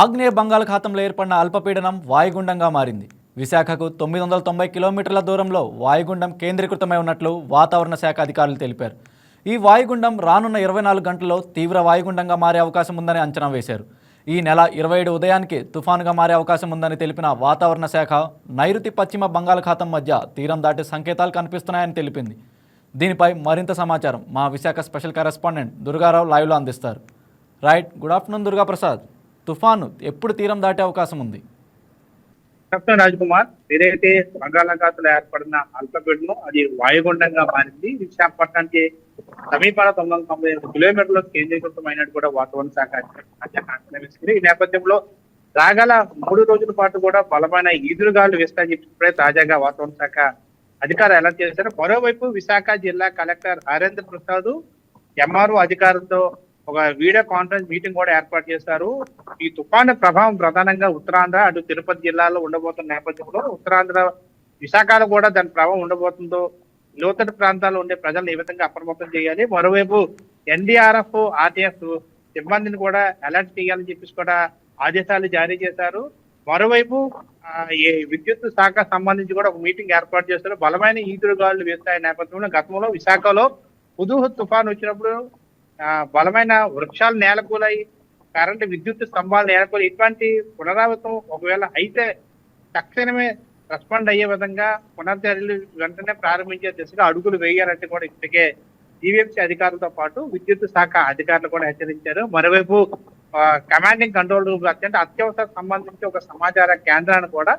ఆగ్నేయ బంగాళాఖాతంలో ఏర్పడిన అల్పపీడనం వాయుగుండంగా మారింది. విశాఖకు తొమ్మిది వందల తొంభై కిలోమీటర్ల దూరంలో వాయుగుండం కేంద్రీకృతమై ఉన్నట్లు వాతావరణ శాఖ అధికారులు తెలిపారు. ఈ వాయుగుండం రానున్న ఇరవై నాలుగు గంటల్లో తీవ్ర వాయుగుండంగా మారే అవకాశం ఉందని అంచనా వేశారు. ఈ నెల ఇరవై ఏడు ఉదయానికి తుఫానుగా మారే అవకాశం ఉందని తెలిపిన వాతావరణ శాఖ నైరుతి పశ్చిమ బంగాళాఖాతం మధ్య తీరం దాటి సంకేతాలు కనిపిస్తున్నాయని తెలిపింది. దీనిపై మరింత సమాచారం మా విశాఖ స్పెషల్ కరెస్పాండెంట్ దుర్గారావు లైవ్లో అందిస్తారు. Right good afternoon Durga Prasad తుఫాను ఎప్పుడు తీరం దాటే అవకాశం ఉంది? కెప్టెన్ రాజ్ కుమార్ ఏదైతే బంగాళాఖాతంలో ఏర్పడిన అల్పపీడనం అది వాయుగుండంగా మారింది. విశాఖపట్నానికి సమీపాల తొమ్మిది వందల తొంభై ఎనిమిది కిలోమీటర్లు కేంద్రీకృతమైనట్టు కూడా వాతావరణ శాఖ వేసింది ఈ నేపథ్యంలో రాగల మూడు రోజుల పాటు కూడా బలమైన ఈదురుగాలు వేస్తాయని చెప్పి ఇప్పుడే తాజాగా వాతావరణ శాఖ అధికారులు అలర్ట్ చేశారు. మరోవైపు విశాఖ జిల్లా కలెక్టర్ హరేంద్ర ప్రసాద్ ఎంఆర్ఓ అధికారులతో ఒక వీడియో కాన్ఫరెన్స్ మీటింగ్ కూడా ఏర్పాటు చేశారు ఈ తుఫాను ప్రభావం ప్రధానంగా ఉత్తరాంధ్ర అటు తిరుపతి జిల్లాలో ఉండబోతున్న నేపథ్యంలో ఉత్తరాంధ్ర విశాఖలో కూడా దాని ప్రభావం ఉండబోతుందో లోతట్టు ప్రాంతాల్లో ఉండే ప్రజలను ఏ విధంగా అప్రమత్తం చేయాలి? మరోవైపు ఎన్డీఆర్ఎఫ్ ఆర్టీఎఫ్ సిబ్బందిని కూడా అలర్ట్ చేయాలని చెప్పేసి కూడా ఆదేశాలు జారీ చేశారు. మరోవైపు విద్యుత్ శాఖ సంబంధించి కూడా ఒక మీటింగ్ ఏర్పాటు చేస్తారు బలమైన ఈదురుగాలు వేస్తాయి నేపథ్యంలో గతంలో విశాఖలో హుదూహు తుఫాన్ వచ్చినప్పుడు బలమైన వృక్షాలు నేలకూలై కరెంటు విద్యుత్ స్తంభాలు నేలకూలి ఇటువంటి పునరావృతం ఒకవేళ అయితే తక్షణమే రెస్పాండ్ అయ్యే విధంగా పునర్చర్యలు వెంటనే ప్రారంభించే దిశగా అడుగులు వేయాలంటే కూడా ఇప్పటికే జీవీఎంసీ అధికారులతో పాటు విద్యుత్ శాఖ అధికారులు కూడా హెచ్చరించారు. మరోవైపు కమాండింగ్ కంట్రోల్ రూమ్ అత్యంత అత్యవసర సంబంధించి ఒక సమాచార కేంద్రాన్ని కూడా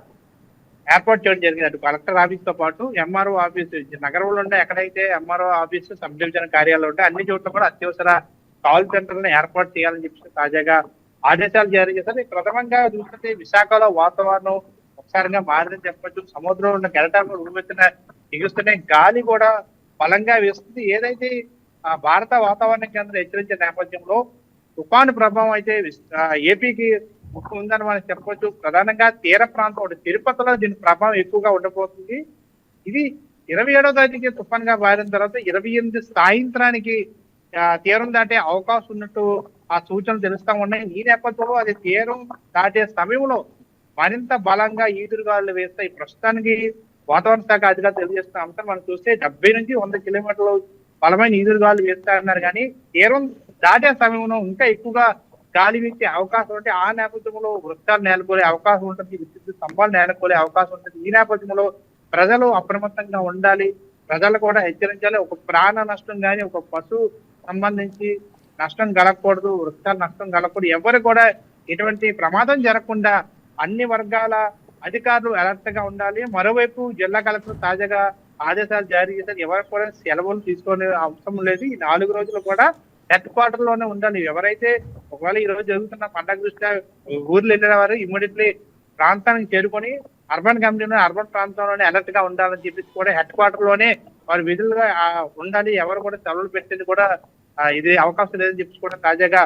ఏర్పాటు చేయడం జరిగింది. అటు కలెక్టర్ ఆఫీస్తో పాటు ఎంఆర్ఓ ఆఫీస్ నగరంలో ఉండే ఎక్కడైతే ఎంఆర్ఓ ఆఫీస్ సబ్ డివిజన్ కార్యాలయం ఉంటాయి అన్ని చోట్ల కూడా అత్యవసర కాల్ సెంటర్లను ఏర్పాటు చేయాలని చెప్పి తాజాగా ఆదేశాలు జారీ చేశారు. ప్రథమంగా చూస్తే విశాఖలో వాతావరణం ఒకసారిగా మారిందని చెప్పచ్చు. సముద్రంలో ఉన్న కెరటాలు ఉడిపెత్తిన ఎగుస్తున్న గాలి కూడా బలంగా వేస్తుంది. ఏదైతే ఆ భారత వాతావరణ కేంద్రం హెచ్చరించిన నేపథ్యంలో తుఫాను ప్రభావం అయితే ఏపీకి ముఖ్యం ఉందని మనం చెప్పవచ్చు ప్రధానంగా తీర ప్రాంతం ఒకటి. తిరుపతిలో దీని ప్రభావం ఎక్కువగా ఉండబోతుంది. ఇది ఇరవై ఏడో తారీఖు తుఫాన్గా మారిన తర్వాత ఇరవై ఎనిమిది సాయంత్రానికి తీరం దాటే అవకాశం ఉన్నట్టు ఆ సూచనలు తెలుస్తా ఉన్నాయి. ఈ నేపథ్యంలో అది తీరం దాటే సమయంలో మరింత బలంగా ఈదురుగాలు వేస్తాయి. ప్రస్తుతానికి వాతావరణ శాఖ అధికారులు తెలియజేస్తున్న అంశం మనం చూస్తే డెబ్బై నుంచి వంద కిలోమీటర్లు బలమైన ఈదురుగాలు వేస్తారన్నారు కానీ తీరం దాటే సమయంలో ఇంకా ఎక్కువగా గాలి వీచే అవకాశం ఉంటే ఆ నేపథ్యంలో వృక్షాలు నేలకొలే అవకాశం ఉంటుంది విద్యుత్ స్తంభాలు నేలకొలే అవకాశం ఉంటుంది. ఈ నేపథ్యంలో ప్రజలు అప్రమత్తంగా ఉండాలి. ప్రజలు కూడా హెచ్చరించాలి. ఒక ప్రాణ నష్టం కానీ ఒక పశువు సంబంధించి నష్టం కలగకూడదు వృక్షాలు నష్టం కలగకూడదు ఎవరు కూడా ఎటువంటి ప్రమాదం జరగకుండా అన్ని వర్గాల అధికారులు అలర్ట్గా ఉండాలి. మరోవైపు జిల్లా కలెక్టర్ తాజాగా ఆదేశాలు జారీ చేశారు. ఎవరు కూడా సెలవులు తీసుకునే అవసరం లేదు. ఈ నాలుగు రోజులు కూడా హెడ్ క్వార్టర్లోనే ఉండాలి. ఎవరైతే ఒకవేళ ఈ రోజు జరుగుతున్న పండగ దృష్ట్యా ఊర్లు వెళ్ళిన వారు ఇమ్మీడియట్లీ ప్రాంతానికి చేరుకొని అర్బన్ కమిటీలో అర్బన్ ప్రాంతంలోనే అలర్ట్గా ఉండాలని చెప్పేసి కూడా హెడ్ క్వార్టర్లోనే వారు విధులుగా ఉండాలి. ఎవరు కూడా సెలవులు పెట్టేది కూడా ఇది అవకాశం లేదని చెప్పేసి కూడా తాజాగా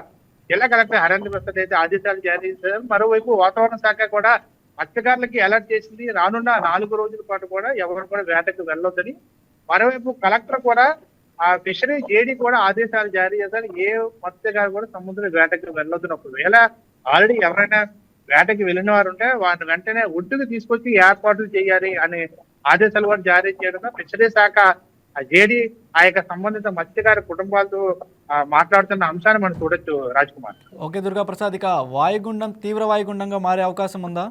జిల్లా కలెక్టర్ హరేంద్ర ప్రసాద్ అయితే ఆదేశాలు జారీ చేశారు. మరోవైపు వాతావరణ శాఖ కూడా మత్స్యకారులకి అలర్ట్ చేసింది. రానున్న నాలుగు రోజుల పాటు కూడా ఎవరు కూడా వేటకు వెళ్ళొద్దని. మరోవైపు కలెక్టర్ కూడా ఆ ఫిషరీ జేడీ కూడా ఆదేశాలు జారీ చేశారు. ఏ మత్స్యకారు కూడా సముద్ర వేటకు వెళ్ళొద్దని ఒకవేళ ఆల్రెడీ ఎవరైనా వేటకి వెళ్ళిన వారు ఉంటే వారిని వెంటనే ఒడ్డుకు తీసుకొచ్చి ఏర్పాట్లు చేయాలి అనే ఆదేశాలు కూడా జారీ చేయడంతో ఫిషరీ శాఖ ఆ జేడీ ఆ యొక్క సంబంధిత మత్స్యకార కుటుంబాలతో మాట్లాడుతున్న అంశాన్ని మనం చూడొచ్చు రాజ్ కుమార్ ఓకే దుర్గా ప్రసాద్ ఇక వాయుగుండం తీవ్ర వాయుగుండంగా మారే అవకాశం ఉందా?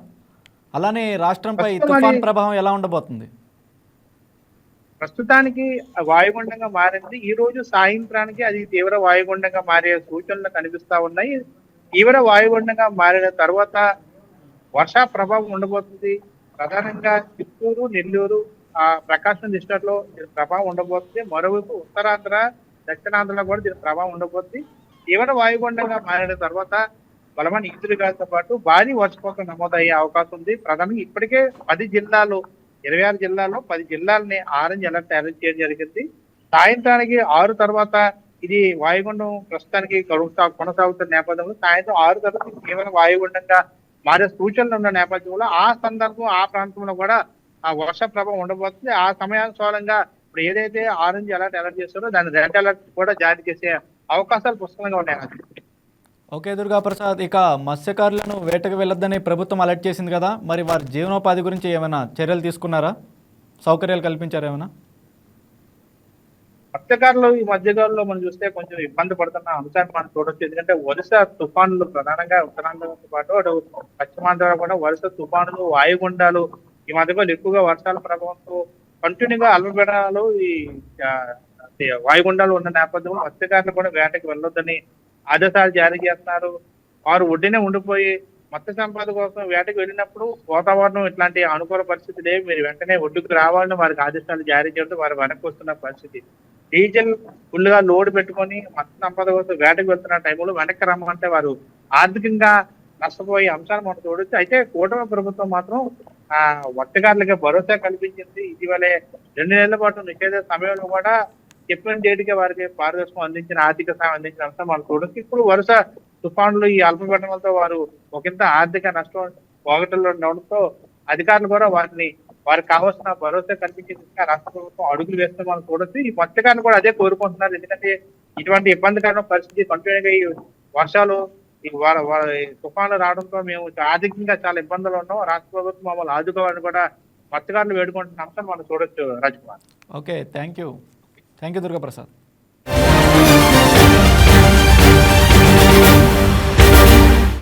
అలానే రాష్ట్రంపై తుఫాన్ ప్రభావం ఎలా ఉండబోతుంది? ప్రస్తుతానికి వాయుగుండంగా మారింది. ఈ రోజు సాయంత్రానికి అది తీవ్ర వాయుగుండంగా మారే సూచనలు కనిపిస్తా ఉన్నాయి. తీవ్ర వాయుగుండంగా మారిన తర్వాత వర్ష ప్రభావం ఉండబోతుంది. ప్రధానంగా చిత్తూరు నెల్లూరు ఆ ప్రకాశం డిస్ట్రిక్ట్లో దీని ప్రభావం ఉండబోతుంది. మరోవైపు ఉత్తరాంధ్ర దక్షిణాంధ్రలో కూడా దీని ప్రభావం ఉండబోతుంది. తీవ్ర వాయుగుండంగా మారిన తర్వాత బలమైన ఈదురుగాలతో పాటు భారీ వర్షపాతం నమోదయ్యే అవకాశం ఉంది. ప్రధానంగా ఇప్పటికే పది జిల్లాలు ఇరవై ఆరు జిల్లాల్లో పది జిల్లాలని ఆరెంజ్ అలర్ట్ అలర్ట్ చేయడం జరిగింది. సాయంత్రానికి ఆరు తర్వాత ఇది వాయుగుండం ప్రస్తుతానికి కొనసా కొనసాగుతున్న నేపథ్యంలో సాయంత్రం ఆరు తర్వాత కేవలం వాయుగుండంగా మారే సూచనలు ఉన్న నేపథ్యంలో ఆ సందర్భం ఆ ప్రాంతంలో కూడా ఆ వర్ష ప్రభావం ఉండబోతుంది. ఆ సమయానుసారంగా ఇప్పుడు ఏదైతే ఆరెంజ్ అలర్ట్ అలర్ట్ చేస్తారో దాన్ని రెడ్ అలర్ట్ కూడా జారీ చేసే అవకాశాలు పుష్కలంగా ఉన్నాయి. ఓకే దుర్గా ప్రసాద్ ఇక మత్స్యకారులను వేటకు వెళ్ళొద్దని ప్రభుత్వం అలర్ట్ చేసింది కదా మరి వారి జీవనోపాధి గురించి ఏమైనా చర్యలు తీసుకున్నారా? సౌకర్యాలు కల్పించారా ఏమైనా? మత్స్యకారులు ఈ మధ్యకాలంలో మనం చూస్తే కొంచెం ఇబ్బంది పడుతున్న అంశాన్ని మనం చూడొచ్చు. ఎందుకంటే వరుస తుఫానులు ప్రధానంగా ఉత్తరాంధ్రతో పాటు అటు పశ్చిమాంధ్ర కూడా వరుస తుఫానులు వాయుగుండాలు ఈ మధ్యకాలంలో ఎక్కువగా వర్షాల ప్రభావంతో కంటిన్యూగా అల్పపీడనాలు ఈ వాయుగుండాలు ఉన్న నేపథ్యంలో మత్స్యకారులు కూడా వేటకి వెళ్ళొద్దని ఆదేశాలు జారీ చేస్తున్నారు. వారు ఒడ్డునే ఉండిపోయి మత్స్య సంపద కోసం వేటకు వెళ్ళినప్పుడు వాతావరణం ఇట్లాంటి అనుకూల పరిస్థితి లేవు మీరు వెంటనే ఒడ్డుకు రావాలని వారికి ఆదేశాలు జారీ చేయడం వారు వెనక్కి వస్తున్న పరిస్థితి. డీజిల్ ఫుల్గా లోడ్ పెట్టుకొని మత్స్య సంపద కోసం వేటకు వెళ్తున్న టైంలో వెనక్కి రమ్మంటే వారు ఆర్థికంగా నష్టపోయే అంశాలు మనం చూడొచ్చు. అయితే కూటమి ప్రభుత్వం మాత్రం ఆ వట్టగారులకి భరోసా కల్పించింది. ఇటీవలే రెండు నెలల పాటు నిషేధ సమయంలో కూడా చెప్పిన డేట్గా వారికి పారదర్శకం అందించిన ఆర్థిక సాయం అందించిన అంశం మనం చూడొచ్చు. ఇప్పుడు వరుస తుఫాన్లు ఈ అల్పపీడనంతో వారు ఒకంత ఆర్థిక నష్టం పోగొట్టలో ఉండడంతో అధికారులు కూడా వారిని వారికి కావాల్సిన భరోసా కల్పించే దిశగా రాష్ట్ర ప్రభుత్వం అడుగులు వేస్తాం మనం చూడొచ్చు. ఈ మత్స్యకారులు కూడా అదే కోరుకుంటున్నారు. ఎందుకంటే ఇటువంటి ఇబ్బందికరమైన పరిస్థితి కంటిన్యూగా ఈ వర్షాలు ఈ తుఫాన్లు రావడంతో మేము ఆర్థికంగా చాలా ఇబ్బందులు ఉన్నాం. రాష్ట్ర ప్రభుత్వం మమ్మల్ని ఆదుకోవాలని కూడా మత్స్యకారులు వేడుకుంటున్న అంశం మనం చూడొచ్చు Rajkumar okay thank you thank you Durga Prasad